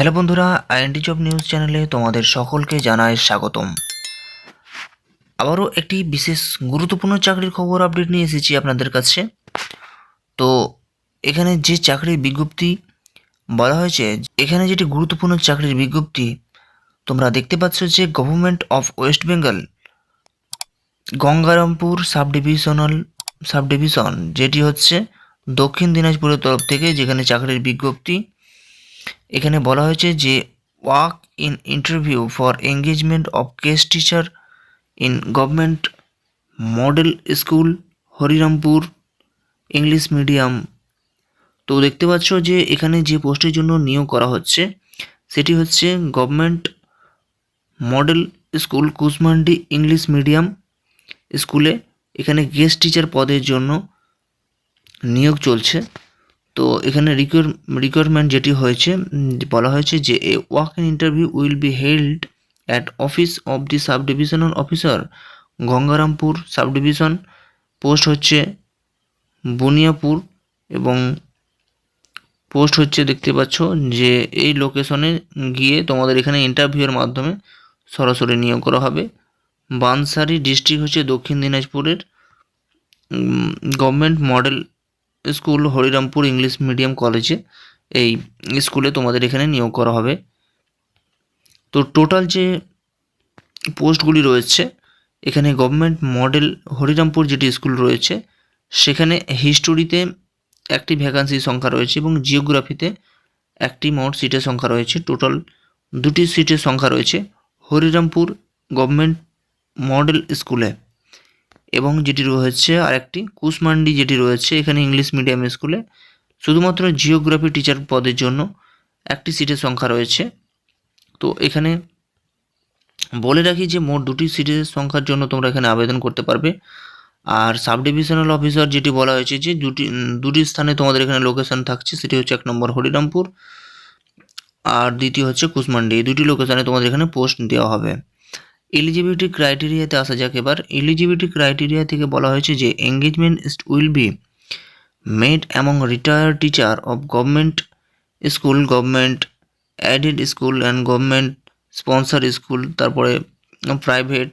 Hello বন্ধুরা int job news চ্যানেলে তোমাদের সকলকে জানাই স্বাগতম। আবারও একটি বিশেষ গুরুত্বপূর্ণ চাকরির খবর আপডেট নিয়ে এসেছি আপনাদের কাছে। তো, এখানে যে চাকরির বিজ্ঞপ্তি বলা হয়েছে, এখানে যেটি গুরুত্বপূর্ণ চাকরির বিজ্ঞপ্তি, তোমরা দেখতে পাচ্ছ যে government of West Bengal Gangarampur sub divisional sub division যেটি হচ্ছে দক্ষিণ দিনাজপুরের তরফ থেকে যেখানে চাকরির বিজ্ঞপ্তি এখানে বলা হয়েছে যে work in interview for engagement of guest teacher in government model school, Harirampur, English medium. তো দেখতে পাচ্ছ যে এখানে যে পোস্টের জন্য নিয়োগ করা হচ্ছে, সেটি হচ্ছে government model school, Kusmandi English medium স্কুলে এখানে গেস্ট টিচার পদের জন্য নিয়োগ চলছে। তো এখানে রিকোয়ার রিকোয়ারমেন্ট যেটি হয়েছে বলা হয়েছে যে a walk in interview will be held at office of the sub divisional officer Gangarampur sub division post হচ্ছে বুনিয়াপুর এবং পোস্ট হচ্ছে দেখতে পাচ্ছ যে এই লোকেশনে গিয়ে তোমাদের এখানে ইন্টারভিউয়ের মাধ্যমে সরাসরি নিয়োগ করা হবে। বানসারি ডিস্ট্রিক্ট হচ্ছে দক্ষিণ দিনাজপুরের government model school Harirampur English medium কলেজে এই স্কুলে তোমাদের এখানে নিয়োগ করা হবে। তো টোটাল যে পোস্টগুলি রয়েছে, এখানে গভর্নমেন্ট মডেল হরিরামপুর যেটি স্কুল রয়েছে, সেখানে হিস্টোরিতে একটি ভ্যাকান্সি সংখ্যা রয়েছে এবং জিওগ্রাফিতে একটি মোট সিটের সংখ্যা রয়েছে। টোটাল দুটি সিটের সংখ্যা রয়েছে হরিরামপুর গভর্নমেন্ট মডেল স্কুলে। এবং যেটি রয়েছে আরেকটি কুশমান্ডি যেটি রয়েছে এখানে ইংলিশ মিডিয়াম স্কুলে শুধুমাত্র জিওগ্রাফি টিচার পদের জন্য একটি সিটের সংখ্যা রয়েছে। তো এখানে বলে রাখি যে মোট দুটি সিটের সংখ্যার জন্য তোমরা এখানে আবেদন করতে পারবে। আর সাব ডিভিশনাল অফিসার যেটি বলা হয়েছে যে দুটি দুটি স্থানে তোমাদের এখানে লোকেশন থাকছে, সেটি হচ্ছে এক নম্বর হরিরামপুর আর দ্বিতীয় হচ্ছে কুশমান্ডি এই দুটি লোকেশানে তোমাদের এখানে পোস্ট দেওয়া হবে। এলিজিবিলিটি ক্রাইটেরিয়াতে আসা যাক এবার। এলিজিবিলিটি ক্রাইটেরিয়া থেকে বলা হয়েছে যে engagement will be made among retired teacher of government school government aided school and government sponsor school তারপরে প্রাইভেট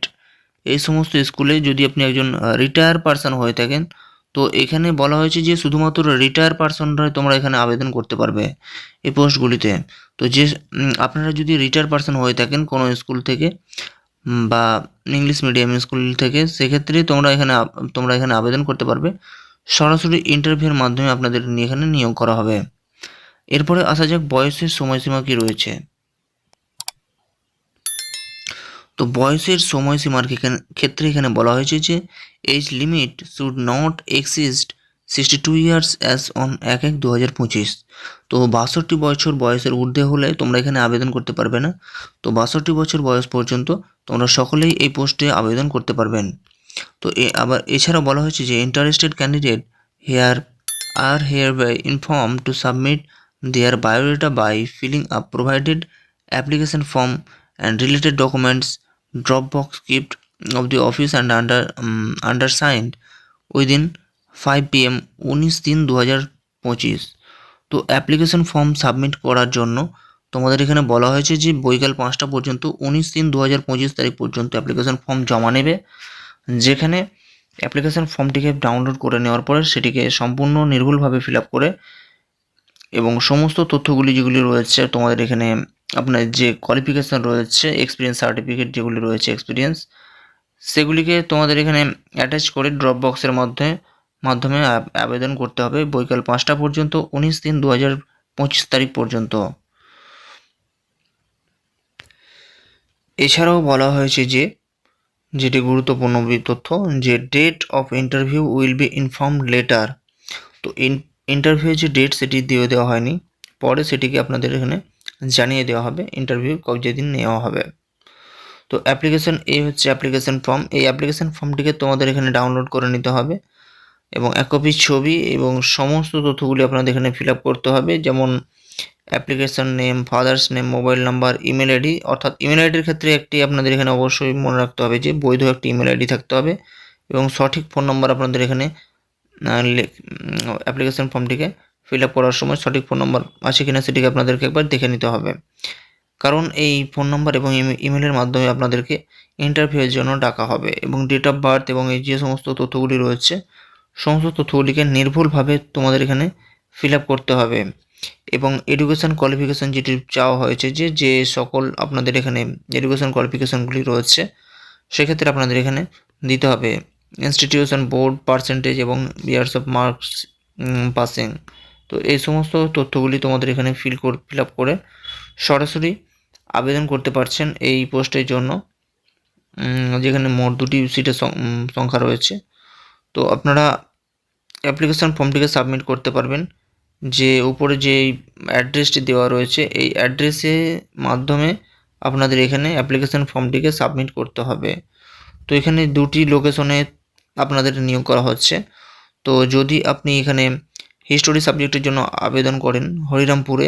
এই সমস্ত স্কুলে যদি আপনি একজন রিটায়ার পারসন হয়ে থাকেন, তো এখানে বলা হয়েছে যে শুধুমাত্র রিটায়ার পারসনরাই তোমরা এখানে আবেদন করতে পারবে এই পোস্টগুলিতে তো যে আপনারা যদি রিটায়ার পারসন হয়ে থাকেন কোনো স্কুল থেকে বা ইংলিশ মিডিয়াম স্কুল থেকে সেক্ষেত্রে তোমরা এখানে তোমরা এখানে আবেদন করতে পারবে। সরাসরি ইন্টারভিউর মাধ্যমে আপনাদের নিয়ে এখানে নিয়োগ করা হবে। এরপরে আসা যাক বয়সের সময়সীমা কি রয়েছে। তো বয়সের সময়সীমার ক্ষেত্রে এখানে বলা হয়েছে যে age limit should not exist sixty two years as on এক এক দু হাজার পঁচিশ। তো বাষট্টি বছর বয়সের ঊর্ধ্বে হলে তোমরা এখানে আবেদন করতে পারবে না। তো বাষট্টি বছর বয়স পর্যন্ত তোমরা সকলেই এই পোস্টে আবেদন করতে পারবেন। তো এ আবার এছাড়া বলা হয়েছে যে interested candidate here are hereby inform to submit their biodata by filling up provided application form and related documents drop box gift of the office and under undersigned within five P M উনিশ তিন দু হাজার পঁচিশ। তো application form submit করার জন্য তোমাদের এখানে বলা হয়েছে যে বৈকাল পাঁচটা পর্যন্ত, উনিশ তিন দু হাজার পঁচিশ তারিখ পর্যন্ত অ্যাপ্লিকেশন ফর্ম জমা নেবে। যেখানে অ্যাপ্লিকেশন ফর্মটিকে ডাউনলোড করে নেওয়ার পরে সেটিকে সম্পূর্ণ নির্ভুলভাবে ফিল আপ করে এবং সমস্ত তথ্যগুলি যেগুলি রয়েছে তোমাদের এখানে আপনার যে কোয়ালিফিকেশান রয়েছে এক্সপিরিয়েন্স সার্টিফিকেট যেগুলি রয়েছে এক্সপিরিয়েন্স সেগুলিকে তোমাদের এখানে অ্যাটাচ করে ড্রপ বক্সের মধ্যে মাধ্যমে আবেদন করতে হবে। বৈকাল পাঁচটা পর্যন্ত, উনিশ তিন দু হাজার পঁচিশ তারিখ পর্যন্ত। এছাড়াও বলা হয়েছে যে, যেটি গুরুত্বপূর্ণ তথ্য, যে date of interview will be inform letter তো ইন্টারভিউ যে ডেট সেটি দিয়ে দেওয়া হয়নি, পরে সেটিকে আপনাদের এখানে জানিয়ে দেওয়া হবে ইন্টারভিউ কবে যেদিন নেওয়া হবে। তো অ্যাপ্লিকেশন এই হচ্ছে অ্যাপ্লিকেশন ফর্ম এই অ্যাপ্লিকেশান ফর্মটিকে তোমাদের এখানে ডাউনলোড করে নিতে হবে। এবং এক কপি ছবি এবং সমস্ত তথ্যগুলি আপনাদের এখানে ফিল করতে হবে। যেমন application name father's name mobile number email ID অর্থাৎ ইমেল আইডির ক্ষেত্রে একটি আপনাদের এখানে অবশ্যই মনে রাখতে হবে যে বৈধ একটি ইমেল আইডি থাকতে হবে এবং সঠিক ফোন নম্বর আপনাদের এখানে অ্যাপ্লিকেশন ফর্মটিকে ফিল আপ করার সময় সঠিক ফোন নম্বর আছে কিনা সেটিকে আপনাদেরকে একবার দেখে নিতে হবে। কারণ এই ফোন নাম্বার এবং ইমে- ইমেলের মাধ্যমে আপনাদেরকে ইন্টারভিউয়ের জন্য ডাকা হবে এবং ডেট অফ বার্থ এবং এই যে সমস্ত তথ্যগুলি রয়েছে সমস্ত তথ্যগুলিকে নির্ভুলভাবে তোমাদের এখানে ফিল আপ করতে হবে। এবং এডুকেশন কোয়ালিফিকেশন যেটি চাওয়া হয়েছে যে যে সকল আপনাদের এখানে এডুকেশন কোয়ালিফিকেশনগুলি রয়েছে, সেক্ষেত্রে আপনাদের এখানে দিতে হবে। ইনস্টিটিউশন বোর্ড পার্সেন্টেজ এবং ইয়ার্স অফ মার্কস পাসিং তো এই সমস্ত তথ্যগুলি তোমাদের এখানে ফিল ফিল আপ করে সরাসরি আবেদন করতে পারছেন এই পোস্টের জন্য। যেখানে মোট দুটি সিটের সংখ্যা রয়েছে। তো আপনারা অ্যাপ্লিকেশন ফর্মটিকে সাবমিট করতে পারবেন। যে উপরে যে অ্যাড্রেসটি দেওয়া রয়েছে, এই অ্যাড্রেসের মাধ্যমে আপনাদের এখানে অ্যাপ্লিকেশান ফর্মটিকে সাবমিট করতে হবে। তো এখানে দুটি লোকেশনে আপনাদের নিয়োগ করা হচ্ছে। তো যদি আপনি এখানে হিস্টোরি সাবজেক্টের জন্য আবেদন করেন হরিরামপুরে,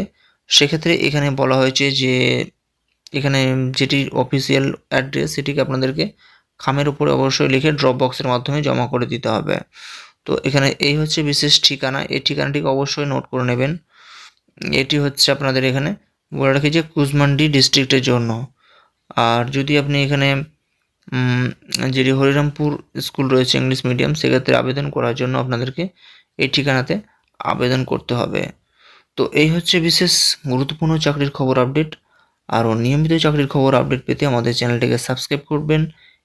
সেক্ষেত্রে এখানে বলা হয়েছে যে এখানে যেটি অফিসিয়াল অ্যাড্রেস সেটিকে আপনাদেরকে খামের উপরে অবশ্যই লিখে ড্রপ বক্সের মাধ্যমে জমা করে দিতে হবে। তো এখানে এই হচ্ছে বিশেষ ঠিকানা। এই ঠিকানাটিকে অবশ্যই নোট করে নেবেন। এটি হচ্ছে আপনাদের এখানে বলে রাখি যে কুজমান্ডি ডিস্ট্রিক্টের জন্য। আর যদি আপনি এখানে যেটি হরিরামপুর স্কুল রয়েছে ইংলিশ মিডিয়াম সেক্ষেত্রে আবেদন করার জন্য আপনাদেরকে এই ঠিকানাতে আবেদন করতে হবে। তো এই হচ্ছে বিশেষ গুরুত্বপূর্ণ চাকরির খবর আপডেট আরও নিয়মিত চাকরির খবর আপডেট পেতে আমাদের চ্যানেলটিকে সাবস্ক্রাইব করবেন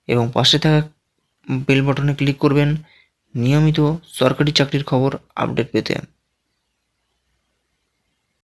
এবং পাশে থাকা বেল বাটনে ক্লিক করবেন। নিয়মিত সরকারি চাকরির খবর আপডেট পেতে।